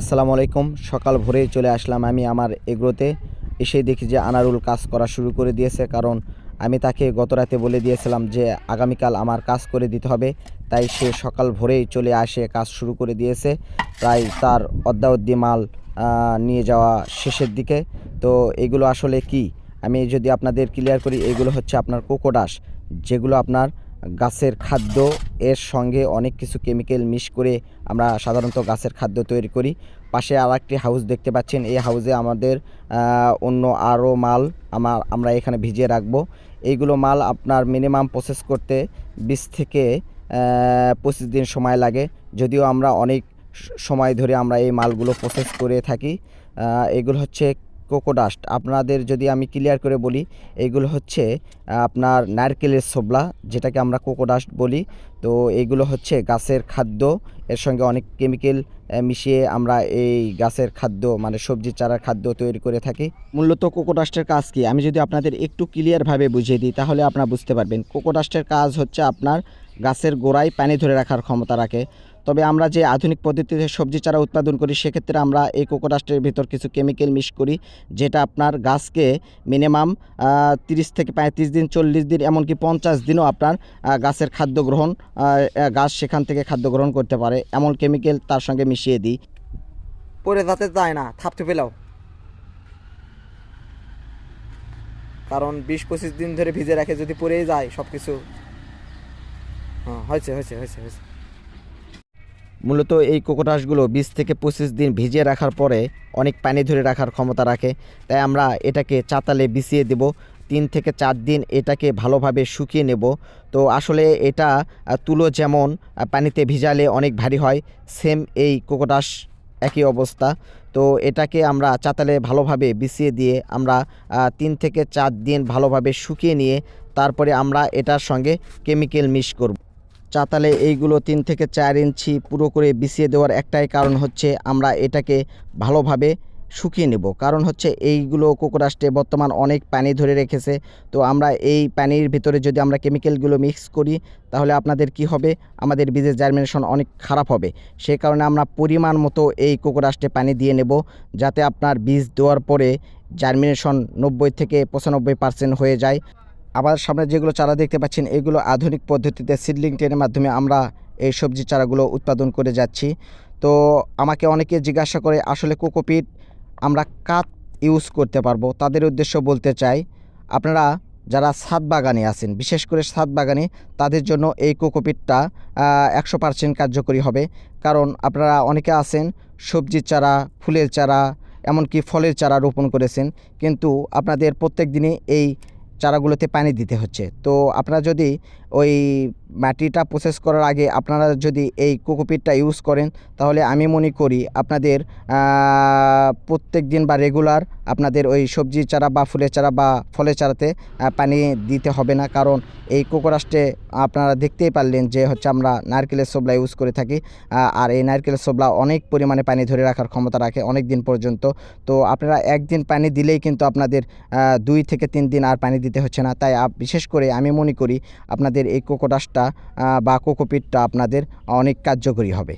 আসসালামু আলাইকুম। সকাল ভোরেই চলে আসলাম আমি আমার এগ্রোতে। এসে দেখি যে আনারুল কাজ করা শুরু করে দিয়েছে, কারণ আমি তাকে গত রাতে বলে দিয়েছিলাম যে আগামীকাল আমার কাজ করে দিতে হবে। তাই সে সকাল ভোরেই চলে আসে, কাজ শুরু করে দিয়েছে। প্রায় তার অদ্যাবধি মাল নিয়ে যাওয়া শেষের দিকে। তো এগুলো আসলে কি? আমি যদি আপনাদের ক্লিয়ার করি, এগুলো হচ্ছে আপনার কোকোডাস, যেগুলো আপনার গাছের খাদ্য, এর সঙ্গে অনেক কিছু কেমিক্যাল মিশ করে আমরা সাধারণত গাছের খাদ্য তৈরি করি। পাশে আর একটি হাউস দেখতে পাচ্ছেন। এই হাউসে আমাদের অন্য আরও মাল আমার আমরা এখানে ভিজিয়ে রাখব। এইগুলো মাল আপনার মিনিমাম প্রসেস করতে বিশ থেকে পঁচিশ দিন সময় লাগে। যদিও আমরা অনেক সময় ধরে আমরা এই মালগুলো প্রসেস করে থাকি। এগুলো হচ্ছে কোকোডাস্ট আপনাদের যদি আমি ক্লিয়ার করে বলি এইগুলো হচ্ছে আপনার নারকেলের ছোবলা, যেটাকে আমরা কোকোডাস্ট বলি। তো এইগুলো হচ্ছে গাছের খাদ্য, এর সঙ্গে অনেক কেমিক্যাল মিশিয়ে আমরা এই গাছের খাদ্য মানে সবজি চারার খাদ্য তৈরি করে থাকি। মূলত কোকোডাস্টের কাজ কি? আমি যদি আপনাদের একটু ক্লিয়ারভাবে বুঝিয়ে দিই, তাহলে আপনারা বুঝতে পারবেন। কোকোডাস্টের কাজ হচ্ছে আপনার গাছের গোড়ায় পানি ধরে রাখার ক্ষমতা রাখে। তবে আমরা যে আধুনিক পদ্ধতিতে সবজি চারা উৎপাদন করি, সেক্ষেত্রে আমরা এই কোকোডাস্টের ভিতর কিছু কেমিক্যাল মিশ করি, যেটা আপনার গাছকে মিনিমাম তিরিশ থেকে পঁয়ত্রিশ দিন, চল্লিশ দিন, এমনকি পঞ্চাশ দিনও আপনার গাছের খাদ্য গ্রহণ গাছ সেখান থেকে খাদ্য গ্রহণ করতে পারে। এমন কেমিক্যাল তার সঙ্গে মিশিয়ে দিই। পরে যাতে যায় না, থাপতে পেলাও। কারণ বিশ পঁচিশ দিন ধরে ভিজে রাখে, যদি পরেই যায় সব কিছু হ্যাঁ হয়েছে হয়েছে হয়েছে হয়েছে। মূলত এই কোকোটাসগুলো বিশ থেকে পঁচিশ দিন ভিজিয়ে রাখার পরে অনেক পানি ধরে রাখার ক্ষমতা রাখে। তাই আমরা এটাকে চাতালে বিছিয়ে দেব। তিন থেকে চার দিন এটাকে ভালোভাবে শুকিয়ে নেব। তো আসলে এটা তুলো যেমন পানিতে ভিজালে অনেক ভারী হয়, সেম এই কোকোটাস একই অবস্থা। তো এটাকে আমরা চাতালে ভালোভাবে বিছিয়ে দিয়ে আমরা তিন থেকে চার দিন ভালোভাবে শুকিয়ে নিয়ে তারপরে আমরা এটার সঙ্গে কেমিক্যাল মিক্স করব। চাতালে এইগুলো তিন থেকে চার ইঞ্চি পুরো করে বিছিয়ে দেওয়ার একটাই কারণ হচ্ছে আমরা এটাকে ভালোভাবে শুকিয়ে নেব। কারণ হচ্ছে এইগুলো কোকোরাস্টে বর্তমান অনেক পানি ধরে রেখেছে। তো আমরা এই পানির ভিতরে যদি আমরা কেমিক্যালগুলো মিক্স করি, তাহলে আপনাদের কি হবে? আমাদের বীজের জার্মিনেশন অনেক খারাপ হবে। সেই কারণে আমরা পরিমাণ মতো এই কোকোরাস্টে পানি দিয়ে নেব, যাতে আপনার বীজ দেওয়ার পরে জার্মিনেশন নব্বই থেকে পঁচানব্বই পার্সেন্ট হয়ে যায়। আবার সামনে যেগুলো চারা দেখতে পাচ্ছেন, এগুলো আধুনিক পদ্ধতিতে সিডলিং ট্রেনের মাধ্যমে আমরা এই সবজি চারাগুলো উৎপাদন করে যাচ্ছি। তো আমাকে অনেকে জিজ্ঞাসা করে, আসলে কোকোপিট আমরা কাত ইউজ করতে পারব? তাদের উদ্দেশ্য বলতে চাই, আপনারা যারা ছাদ বাগানে আছেন, বিশেষ করে ছাদ বাগানে, তাদের জন্য এই কোকোপিটটা একশো পার্সেন্ট কার্যকরী হবে। কারণ আপনারা অনেকে আছেন, সবজির চারা, ফুলের চারা, এমনকি ফলের চারা রোপণ করেছেন। কিন্তু আপনাদের প্রত্যেক দিনে এই চারাগুলোতে পানি দিতে হচ্ছে। তো আপনারা যদি ওই মাটিটা প্রসেস করার আগে আপনারা যদি এই কোকোপিটটা ইউজ করেন, তাহলে আমি মনে করি আপনাদের প্রত্যেক দিন বা রেগুলার আপনাদের ওই সবজি চারা বা ফুলের চারা বা ফলের চারাতে পানি দিতে হবে না। কারণ এই কোকোরাস্টে আপনারা দেখতেই পারলেন যে হচ্ছে আমরা নারকেলের সোবলা ইউজ করে থাকি। আর এই নারকেলের সোবলা অনেক পরিমাণে পানি ধরে রাখার ক্ষমতা রাখে অনেক দিন পর্যন্ত। তো আপনারা একদিন পানি দিলেই কিন্তু আপনাদের দুই থেকে তিন দিন আর পানি দিতে হচ্ছে না। তাই বিশেষ করে আমি মনে করি আপনাদের এই কোকোডাসটা বা কোকোপিটটা আপনাদের অনেক কার্যকরী হবে।